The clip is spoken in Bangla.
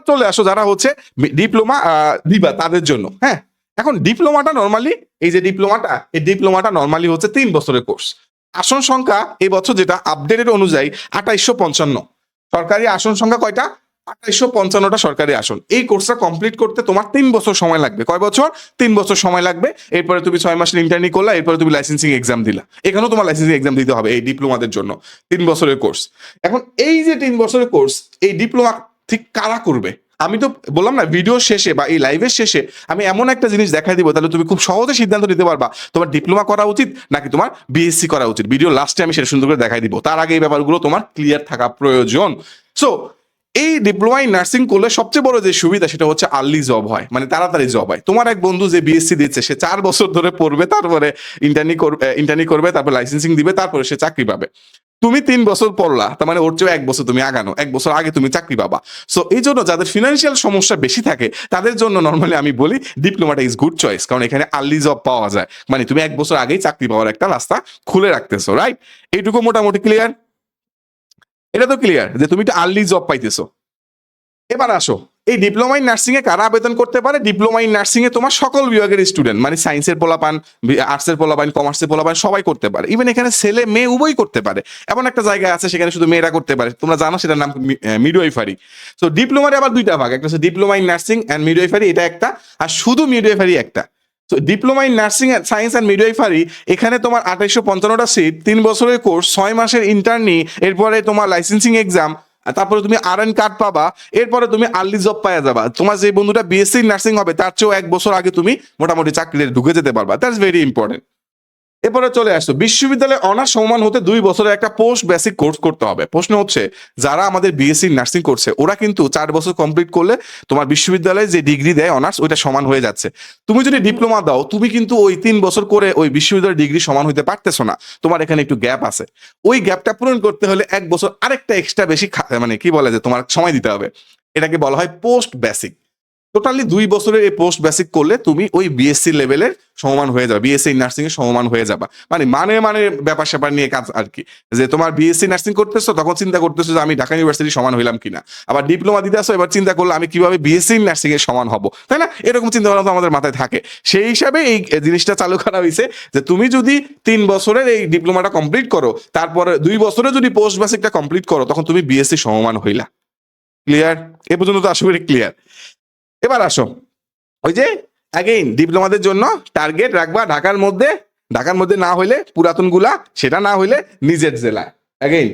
এবার চলে আসো যারা হচ্ছে ডিপ্লোমা দিবা তাদের জন্য হ্যাঁ? এখন ডিপ্লোমাটা নর্মালি এই যে ডিপ্লোমাটা এই ডিপ্লোমাটা নর্মালি হচ্ছে তিন বছরের কোর্স আসন সংখ্যা এই বছর যেটা আপডেটেড অনুযায়ী আঠাইশশো পঞ্চান্ন। সরকারি আসন সংখ্যা কয়টা? আঠাইশশো পঞ্চান্নটা সরকারি আসন। এই কোর্সটা কমপ্লিট করতে তোমার তিন বছর সময় লাগবে। কয় বছর? তিন বছর সময় লাগবে। এরপরে তুমি ছয় মাসের ইন্টারনি করলা, এরপরে তুমি লাইসেন্সিং এক্সাম দিলা। এখানেও তোমার লাইসেন্সিং এক্সাম দিতে হবে এই ডিপ্লোমাদের জন্য, তিন বছরের কোর্স এখন এই যে তিন বছরের কোর্স এই ডিপ্লোমা ঠিক কারা করবে? আমি তো বললাম না ভিডিও শেষে বা এই লাইভের শেষে আমি এমন একটা জিনিস দেখাই দিব, তাহলে তুমি খুব সহজে সিদ্ধান্ত নিতে পারবা। তোমার ডিপ্লোমা করা উচিত নাকি তোমার বিএসসি করা উচিত? ভিডিও লাস্টে আমি সেটা সুন্দর করে দেখাই দিব। তার আগে এই ব্যাপারগুলো তোমার ক্লিয়ার থাকা প্রয়োজন। সো এই ডিপ্লোমা ইন নার্সিং করলে সবচেয়ে বড় যে সুবিধা সেটা হচ্ছে আর্লি জব হয় মানে তাড়াতাড়ি জব হয়। তোমার এক বন্ধু যে বিএসসি দিচ্ছে, সে চার বছর ধরে পড়বে, তারপরে ইন্টার্নি করবে ইন্টার্নি করবে, তারপর লাইসেন্সিং দিবে, তারপরে সে চাকরি পাবে। তুমি তিন বছর পড়লা, তার মানে ওর চেয়ে এক বছর তুমি আগানো, এক বছর আগে তুমি চাকরি পাবা। সো এই জন্য যাদের ফিনান্সিয়াল সমস্যা বেশি থাকে, তাদের জন্য নর্মালি আমি বলি ডিপ্লোমাটা ইজ গুড চয়েস কারণ এখানে আর্লি জব পাওয়া যায়। মানে তুমি এক বছর আগেই চাকরি পাওয়ার একটা রাস্তা খুলে রাখতেছো রাইট এইটুকু মোটামুটি ক্লিয়ার এটা তো ক্লিয়ার যে তুমি একটা আর্লি জব পাইতেছো। এবার আসো এই ডিপ্লোমা ইন নার্সিং এ কারা আবেদন করতে পারে? ডিপ্লোমা ইন নার্সিং এ তোমার সকল বিভাগের স্টুডেন্ট মানে সায়েন্সের পোলাপান আর্টসের পোলাপান কমার্সের পোলাপান, সবাই করতে পারে। ইভেন এখানে ছেলে, মেয়ে উভয় করতে পারে। এমন একটা জায়গা আছে সেখানে শুধু মেয়েরা করতে পারে। তোমরা জানো সেটার নাম মিডওয়াইফারি সো ডিপ্লোমার আবার দুইটা ভাগ। একটা হচ্ছে diploma in nursing and midwifery এটা একটা। আর শুধু মিডওয়াইফারি একটা। তো diploma in nursing science and midwifery এখানে তোমার আঠাইশশো পঞ্চান্নটা সিট তিন বছরের কোর্স ছয় মাসের ইন্টার্নি এরপরে তোমার লাইসেন্সিং এক্সাম তারপরে তুমি আর এন কার্ড পাবা, এরপরে তুমি আর্লি জব পাওয়া যাবা। তোমার যে বন্ধুটা বিএসসি নার্সিং হবে, তার চেয়েও এক বছর আগে তুমি মোটামুটি চাকরিতে ঢুকে যেতে পারবা। দ্যাটস ভেরি ইম্পর্টেন্ট এরপরে চলে আসতো বিশ্ববিদ্যালয়ে অনার্স সমান হতে দুই বছরের একটা পোস্ট বেসিক কোর্স করতে হবে। প্রশ্ন হচ্ছে, যারা আমাদের বিএসসি নার্সিং করছে, ওরা কিন্তু চার বছর কমপ্লিট করলে তোমার বিশ্ববিদ্যালয়ে যে ডিগ্রি দেয় অনার্স, ওইটা সমান হয়ে যাচ্ছে। তুমি যদি ডিপ্লোমা দাও, তুমি কিন্তু ওই তিন বছর করে ওই বিশ্ববিদ্যালয়ের ডিগ্রি সমান হতে পারতেছো না। তোমার এখানে একটু গ্যাপ আছে। ওই গ্যাপটা পূরণ করতে হলে এক বছর আরেকটা এক্সট্রা বেশি মানে কি বলে যে তোমার সময় দিতে হবে। এটাকে বলা হয় পোস্ট বেসিক টোটালি দুই বছরের এই পোস্ট বেসিক করলে তুমি ওই বিএসসি লেভেলের সমমান হয়ে যাবে বিএসসি নার্সিং এর সমমান হয়ে যাবা। মানে মানে মানে ব্যাপার স্যাপার নিয়ে কাজ আর কি। যে তোমার বিএসসি নার্সিং করতেছো, তখন চিন্তা করতেছো যে আমি ঢাকা ইউনিভার্সিটি সমান হইলাম কিনা। আবার ডিপ্লোমা দিতে আসো, এবার চিন্তা করলে আমি কীভাবে বিএসসি নার্সিং এর সমান হব। তাই না? এরকম চিন্তা ভাবনা তো আমাদের মাথায় থাকে। সেই হিসাবে এই জিনিসটা চালু করা হয়েছে যে তুমি যদি তিন বছরের এই ডিপ্লোমাটা কমপ্লিট করো, তারপরে দুই বছরে যদি পোস্ট বেসিকটা কমপ্লিট করো, তখন তুমি বিএসসি সমমান হইলা। ক্লিয়ার এ পর্যন্ত তো করি ক্লিয়ার এবার আসো। ওই যে অ্যাগেইন ডিপ্লোমাদের জন্য টার্গেট রাখবা ঢাকার মধ্যে। ঢাকার মধ্যে না হইলে পুরাতনগুলা সেটা না হইলে নিজের জেলায়। অ্যাগেইন